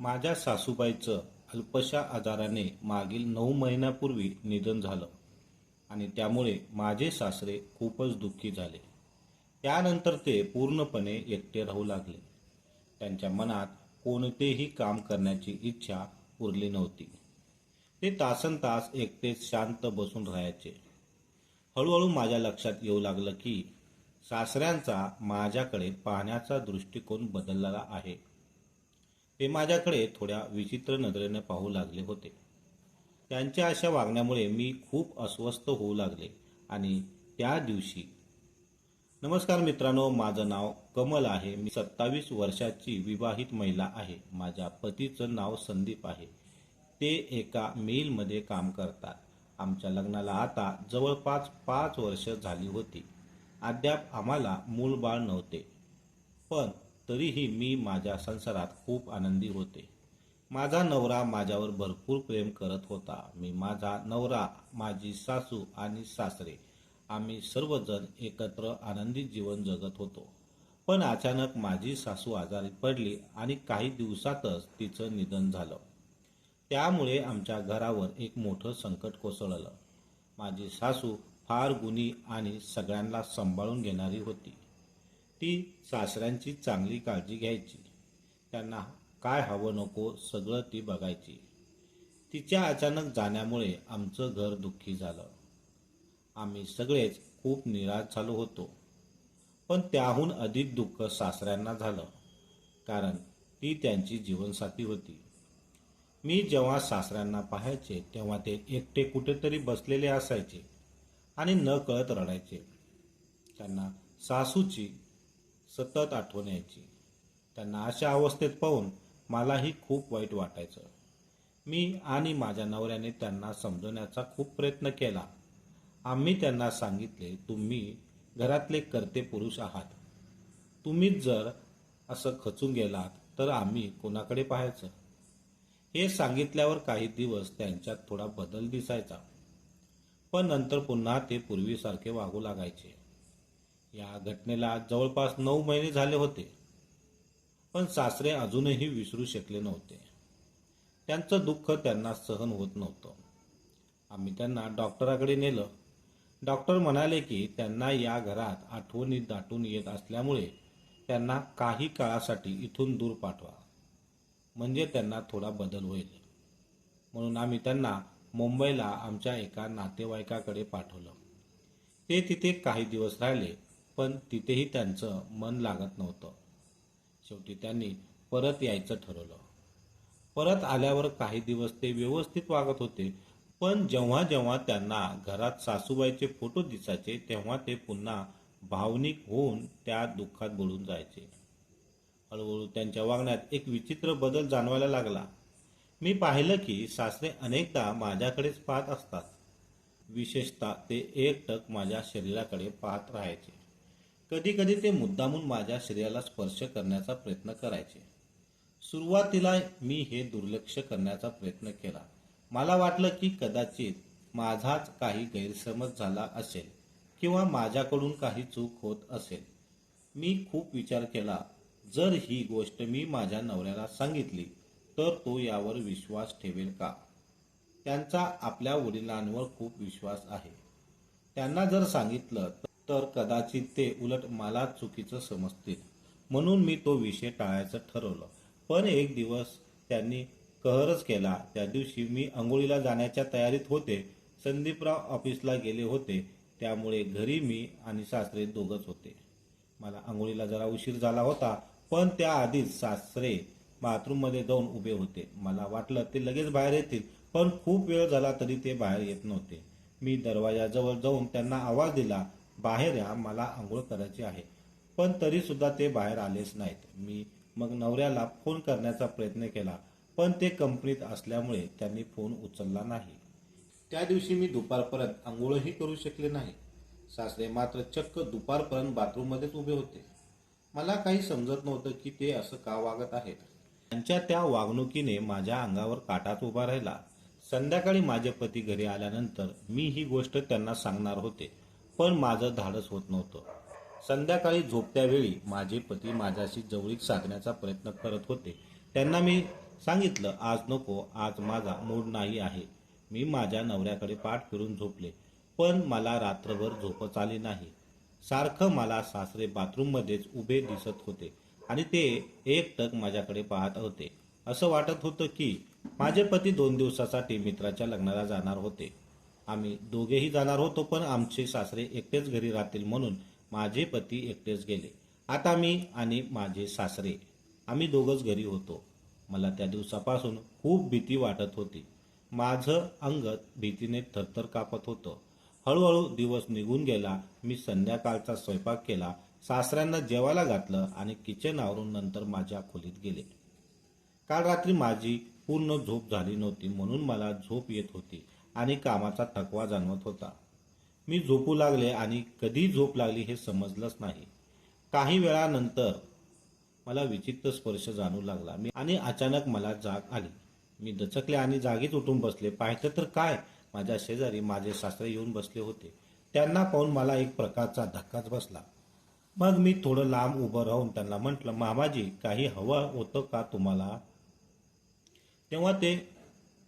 माझ्या सासूबाईचं अल्पशा आजाराने मागील नऊ महिन्यापूर्वी निधन झालं आणि त्यामुळे माझे सासरे खूपच दुःखी झाले. त्यानंतर ते पूर्णपणे एकटे राहू लागले. त्यांच्या मनात कोणतेही काम करण्याची इच्छा उरली नव्हती. ते तासन तास एकटेच शांत बसून राहायचे. हळूहळू माझ्या लक्षात येऊ लागलं की सासऱ्यांचा माझ्याकडे पाहण्याचा दृष्टिकोन बदललेला आहे. ते माझ्याकडे थोड्या विचित्र नजरेने पाहू लागले होते. त्यांच्या अशा वागण्यामुळे मी खूप अस्वस्थ होऊ लागले आणि त्या दिवशी नमस्कार मित्रांनो माझं नाव कमल आहे. मी सत्तावीस वर्षाची विवाहित महिला आहे. माझ्या पतीचं नाव संदीप आहे. ते एका मिलमध्ये काम करतात. आमच्या लग्नाला आता जवळपास पाच वर्ष झाली होती. अद्याप आम्हाला मूलबाळ नव्हते. पण तरीही मी माझ्या संसारात खूप आनंदी होते. माझा नवरा माझ्यावर भरपूर प्रेम करत होता. मी माझा नवरा माझी सासू आणि सासरे आम्ही सर्वजण एकत्र आनंदी जीवन जगत होतो. पण अचानक माझी सासू आजारी पडली आणि काही दिवसातच तिचं निधन झालं. त्यामुळे आमच्या घरावर एक मोठं संकट कोसळलं. माझी सासू फार गुणी आणि सगळ्यांना सांभाळून घेणारी होती. ती सासऱ्यांची चांगली काळजी घ्यायची. त्यांना काय हवं नको सगळं ती बघायची. तिच्या अचानक जाण्यामुळे आमचं घर दुःखी झालं. आम्ही सगळेच खूप निराश झालो होतो. पण त्याहून अधिक दुःख सासऱ्यांना झालं कारण ती त्यांची जीवनसाथी होती. मी जेव्हा सासऱ्यांना पाहायचे तेव्हा ते एकटे कुठेतरी बसलेले असायचे आणि न कळत रडायचे. त्यांना सासूची सतत आठवण यायची. त्यांना अशा अवस्थेत पाहून मलाही खूप वाईट वाटायचं. मी आणि माझ्या नवऱ्याने त्यांना समजवण्याचा खूप प्रयत्न केला. आम्ही त्यांना सांगितले तुम्ही घरातले करते पुरुष आहात. तुम्हीच जर असं खचून गेलात तर आम्ही कोणाकडे पाहायचं? हे सांगितल्यावर काही दिवस त्यांच्यात थोडा बदल दिसायचा. पण नंतर पुन्हा ते पूर्वीसारखे वागू लागायचे. या घटनेला जवळपास नऊ महिने झाले होते. पण सासरे अजूनही विसरू शकले नव्हते. त्यांचं दुःख त्यांना सहन होत नव्हतं. आम्ही त्यांना डॉक्टराकडे नेलं. डॉक्टर म्हणाले की त्यांना या घरात आठवणी दाटून येत असल्यामुळे त्यांना काही काळासाठी इथून दूर पाठवा. म्हणजे त्यांना थोडा बदल होईल. म्हणून आम्ही त्यांना मुंबईला आमच्या एका नातेवाईकाकडे पाठवलं. ते तिथे काही दिवस राहिले. पण तिथेही त्यांचं मन लागत नव्हतं. शेवटी त्यांनी परत यायचं ठरवलं. परत आल्यावर काही दिवस ते व्यवस्थित वागत होते पण जेव्हा जेव्हा त्यांना घरात सासूबाईचे फोटो दिसायचे तेव्हा ते पुन्हा भावनिक होऊन त्या दुःखात बुडून जायचे. हळूहळू त्यांच्या वागण्यात एक विचित्र बदल जाणवायला लागला. मी पाहिलं की सासरे अनेकदा माझ्याकडेच पाहत असतात. विशेषतः ते एकटक माझ्या शरीराकडे पाहत राहायचे. कधी कधी ते मुद्दामून माझ्या शरीराला स्पर्श करण्याचा प्रयत्न करायचे. सुरुवातीला मी हे दुर्लक्ष करण्याचा प्रयत्न केला. मला वाटलं की कदाचित माझाच काही गैरसमज झाला असेल किंवा माझ्याकडून काही चूक होत असेल. मी खूप विचार केला जर ही गोष्ट मी माझ्या नवऱ्याला सांगितली तर तो यावर विश्वास ठेवेल का? त्यांचा आपल्या वडिलांवर खूप विश्वास आहे. त्यांना जर सांगितलं तर कदाचित ते उलट मला चुकीचं समजतील. म्हणून मी तो विषय टाळायचं ठरवलं. पण एक दिवस त्यांनी कहरच केला. त्या दिवशी मी आंघोळीला जाण्याच्या तयारीत होते. संदीपराव ऑफिसला गेले होते. त्यामुळे घरी मी आणि सासरे दोघंच होते. मला आंघोळीला जरा उशीर झाला होता पण त्याआधीच सासरे बाथरूममध्ये जाऊन उभे होते. मला वाटलं ते लगेच बाहेर येतील पण खूप वेळ झाला तरी ते बाहेर येत नव्हते. मी दरवाजाजवळ जाऊन त्यांना आवाज दिला. बाहेर या मला आंघोळ करायची आहे. पण तरी सुद्धा ते बाहेर आलेच नाहीत. मी मग नवऱ्याला फोन करण्याचा प्रयत्न केला पण ते कंपनीत असल्यामुळे त्यांनी फोन उचलला नाही. त्या दिवशी मी दुपारपर्यंत आंघोळही करू शकले नाही. सासरे मात्र चक्क दुपारपर्यंत बाथरूममध्येच उभे होते. मला काही समजत नव्हतं की ते असं का वागत आहेत. त्यांच्या त्या वागणुकीने माझ्या अंगावर काटाच उभा राहिला. संध्याकाळी माझे पती घरी आल्यानंतर मी ही गोष्ट त्यांना सांगणार होते. पण माझं धाडस होत नव्हतं. संध्याकाळी झोपत्यावेळी माझे पती माझ्याशी जवळीक साधण्याचा प्रयत्न करत होते. त्यांना मी सांगितलं आज नको आज माझा मूड नाही आहे. मी माझ्या नवऱ्याकडे पाठ फिरून झोपले पण मला रात्रभर झोपच आली नाही. सारखं मला सासरे बाथरूममध्येच उभे दिसत होते आणि ते एकटक माझ्याकडे पाहत होते. असं वाटत होतं की माझे पती दोन दिवसासाठी मित्राच्या लग्नाला जाणार होते. आम्ही दोघेही जाणार होतो पण आमचे सासरे एकटेच घरी राहतील म्हणून माझे पती एकटेच गेले. आता मी आणि माझे सासरे आम्ही दोघंच घरी होतो. मला त्या दिवसापासून खूप भीती वाटत होती. माझं अंग भीतीने थरथर कापत होतं. हळूहळू दिवस निघून गेला. मी संध्याकाळचा स्वयंपाक केला. सासऱ्यांना जेवायला घातलं आणि किचन आवरून नंतर माझ्या खोलीत गेले. काल रात्री माझी पूर्ण झोप झाली नव्हती म्हणून मला झोप येत होती. आणि कामाचा थकवा जाणवत होता. मी झोपू लागले आणि कधी झोप लागली हे समजलंच नाही. काही वेळानंतर मला विचित्र स्पर्श जाणू लागला. मी आणि अचानक मला जाग आली. मी दचकले आणि जागीच उठून बसले. पाहिजे तर काय? माझ्या शेजारी माझे सासरे येऊन बसले होते. त्यांना पाहून मला एक प्रकारचा धक्काच बसला. मग मी थोडं लांब उभं राहून त्यांना म्हटलं मामाजी काही हवं होतं का तुम्हाला? तेव्हा ते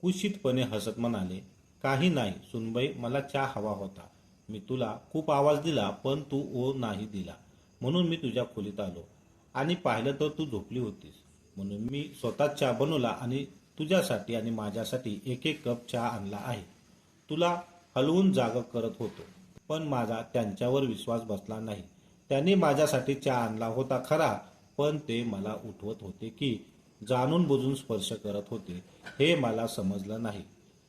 कुशितपणे हसत म्हणाले काही नाही. सुनबाई मला चहा हवा होता. मी तुला खूप आवाज दिला पण तू ओ नाही दिला. म्हणून मी तुझ्या खोलीत आलो. आणि पाहिलं तर तू झोपली होतीस. म्हणून मी स्वतः चहा बनवला आणि तुझ्यासाठी आणि माझ्यासाठी एक एक कप चहा आणला आहे. तुला हलवून जाग करत होतो पण माझा त्यांच्यावर विश्वास बसला नाही. त्यांनी माझ्यासाठी चहा आणला होता खरा पण ते मला उठवत होते की जाणून बुजून स्पर्श करत होते. हे मला समजलं नाही.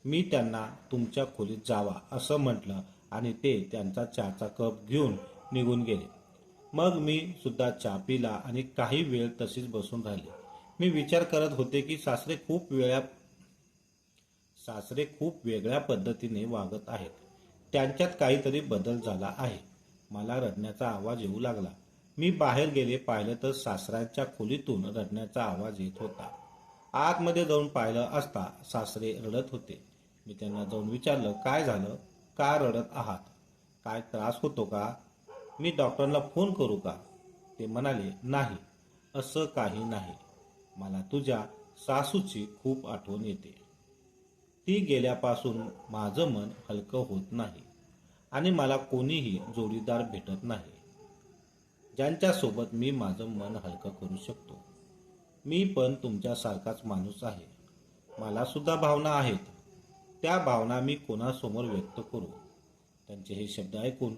मी त्यांना तुमच्या खोलीत जावा असं म्हटलं आणि ते त्यांचा चहाचा कप घेऊन निघून गेले. मग मी सुद्धा चहा पिला आणि काही वेळ तशीच बसून राहिले. मी विचार करत होते की सासरे खूप वेळा सासरे खूप वेगळ्या पद्धतीने वागत आहेत. त्यांच्यात काहीतरी बदल झाला आहे. मला रडण्याचा आवाज येऊ लागला. मी बाहेर गेले पाहिलं तर सासऱ्यांच्या खोलीतून रडण्याचा आवाज येत होता. आतमध्ये जाऊन पाहिलं असता सासरे रडत होते. मी त्यांना जाऊन विचारलं काय झालं? का रडत आहात? काय त्रास होतो का? मी डॉक्टरला फोन करू का? ते म्हणाले नाही असं काही नाही. मला तुझ्या सासूची खूप आठवण येते. ती गेल्यापासून माझं मन हलकं होत नाही आणि मला कोणीही जोडीदार भेटत नाही. ज्यांच्यासोबत मी माझं मन हलकं करू शकतो. मी पण तुमच्यासारखाच माणूस आहे. मलासुद्धा भावना आहेत. त्या भावना मी कोणासमोर व्यक्त करू? त्यांचे हे शब्द ऐकून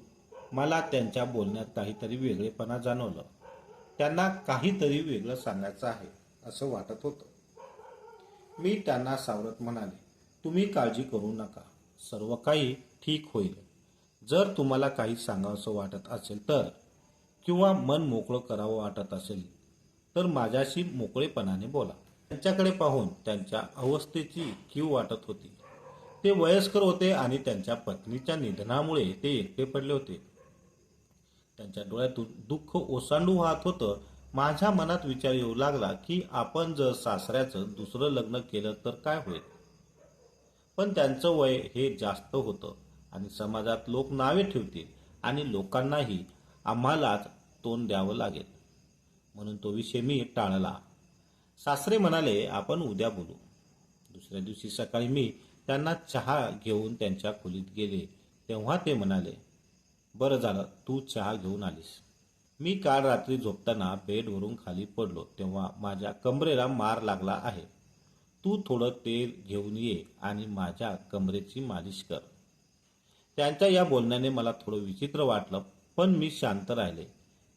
मला त्यांच्या बोलण्यात काहीतरी वेगळेपणा जाणवलं. त्यांना काहीतरी वेगळं सांगायचं आहे असं वाटत होतं. मी त्यांना सावरत म्हणाले तुम्ही काळजी करू नका. सर्व काही ठीक होईल. जर तुम्हाला काही सांगावंसं वाटत असेल तर किंवा मन मोकळं करावं वाटत असेल तर माझ्याशी मोकळेपणाने बोला. त्यांच्याकडे पाहून त्यांच्या अवस्थेची कीव वाटत होती. ते वयस्कर होते आणि त्यांच्या पत्नीच्या निधनामुळे ते एकटे पडले होते. त्यांच्या डोळ्यातून दुःख ओसांडू वाहत होतं. माझ्या मनात विचार येऊ लागला की आपण जर सासऱ्याचं दुसरं लग्न केलं तर काय होईल? पण त्यांचं वय हे जास्त होतं आणि समाजात लोक नावे ठेवतील आणि लोकांनाही आम्हालाच तोंड द्यावं लागेल. म्हणून तो विषय मी टाळला. सासरे म्हणाले आपण उद्या बोलू. दुसऱ्या दिवशी सकाळी मी त्यांना चहा घेऊन त्यांच्या खोलीत गेले. तेव्हा ते म्हणाले बरं झालं तू चहा घेऊन आलीस. मी काल रात्री झोपताना बेडवरून खाली पडलो तेव्हा माझ्या कमरेला मार लागला आहे. तू थोडं तेल घेऊन ये आणि माझ्या कमरेची मालिश कर. त्यांच्या या बोलण्याने मला थोडं विचित्र वाटलं पण मी शांत राहिले.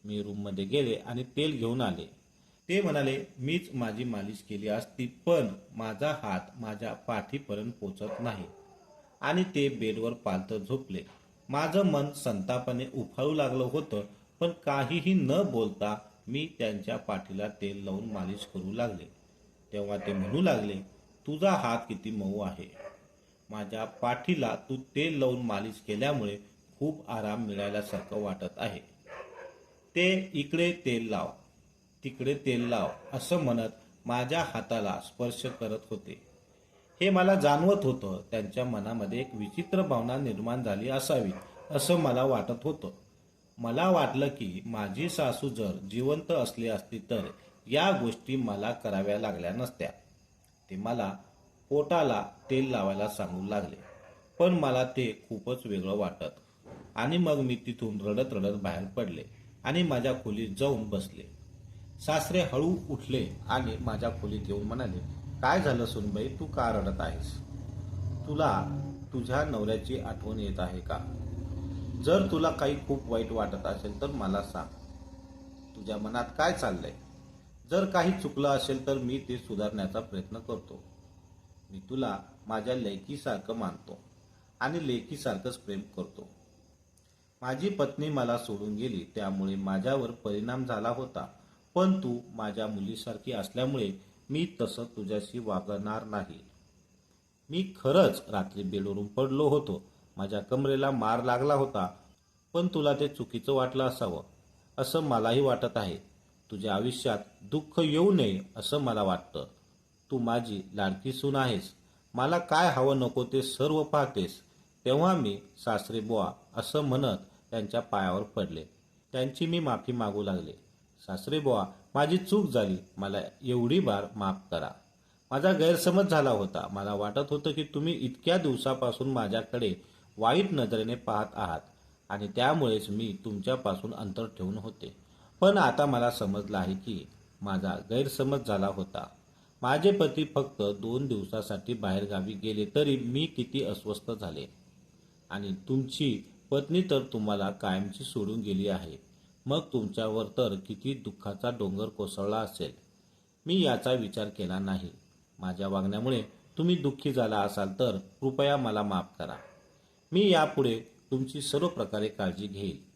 मी रूममध्ये गेले आणि तेल घेऊन आले. ते म्हणाले मीच माझी मालिश केली असती पण माझा हात माझ्या पाठीपर्यंत पोचत नाही. आणि ते बेडवर पालतं झोपले. माझं मन संतापाने उफाळू लागलं होतं पण काहीही न बोलता मी त्यांच्या पाठीला तेल लावून मालिश करू लागले. तेव्हा ते म्हणू लागले तुझा हात किती मऊ आहे. माझ्या पाठीला तू तेल लावून मालिश केल्यामुळे खूप आराम मिळाल्यासारखं वाटत आहे. ते इकडे तेल लाव. तिकडे तेल लाव असं म्हणत माझ्या हाताला स्पर्श करत होते. हे मला जाणवत होतं त्यांच्या मनामध्ये एक विचित्र भावना निर्माण झाली असावी असं मला वाटत होतं. मला वाटलं की माझी सासू जर जिवंत असली असती तर या गोष्टी मला कराव्या लागल्या नसत्या. ते मला पोटाला तेल लावायला सांगू लागले. पण मला ते खूपच वेगळं वाटत. आणि मग मी तिथून रडत रडत बाहेर पडले आणि माझ्या खोलीत जाऊन बसले. सासरे हळू उठले आणि माझ्या खोलीत येऊन म्हणाले काय झालं सुनबाई? तू का रडत आहेस? तुला तुझ्या नवऱ्याची आठवण येत आहे का? जर तुला काही खूप वाईट वाटत असेल तर मला सांग. तुझ्या मनात काय चाललंय? जर काही चुकलं असेल तर मी ते सुधारण्याचा प्रयत्न करतो. मी तुला माझ्या लेकीसारखं मानतो आणि लेकीसारखंच प्रेम करतो. माझी पत्नी मला सोडून गेली त्यामुळे माझ्यावर परिणाम झाला होता. पण तू माझ्या मुलीसारखी असल्यामुळे मी तसं तुझ्याशी वागणार नाही. मी खरंच रात्री बेडवरून पडलो होतो. माझ्या कमरेला मार लागला होता पण तुला ते चुकीचं वाटलं असावं असं मलाही वाटत आहे. तुझ्या आयुष्यात दुःख येऊ नये असं मला वाटतं. तू माझी लाडकी सून आहेस. मला काय हवं नको ते सर्व पाहतेस. तेव्हा मी सासरे बुवा असं म्हणत त्यांच्या पायावर पडले. त्यांची मी माफी मागू लागले. सासरे बुवा माझी चूक झाली. मला एवढी बार माफ करा. माझा गैरसमज झाला होता. मला वाटत होतं की तुम्ही इतक्या दिवसापासून माझ्याकडे वाईट नजरेने पाहत आहात आणि त्यामुळेच मी तुमच्यापासून अंतर ठेवून होते. पण आता मला समजलं आहे की माझा गैरसमज झाला होता. माझे पती फक्त दोन दिवसासाठी बाहेरगावी गेले तरी मी किती अस्वस्थ झाले. आणि तुमची पत्नी तर तुम्हाला कायमची सोडून गेली आहे. मग तुमच्यावर तर किती दुःखाचा डोंगर कोसळला असेल. मी याचा विचार केला नाही. माझ्या वागण्यामुळे तुम्ही दुःखी झाला असाल तर कृपया मला माफ करा. मी यापुढे तुमची सर्व प्रकारे काळजी घेईल.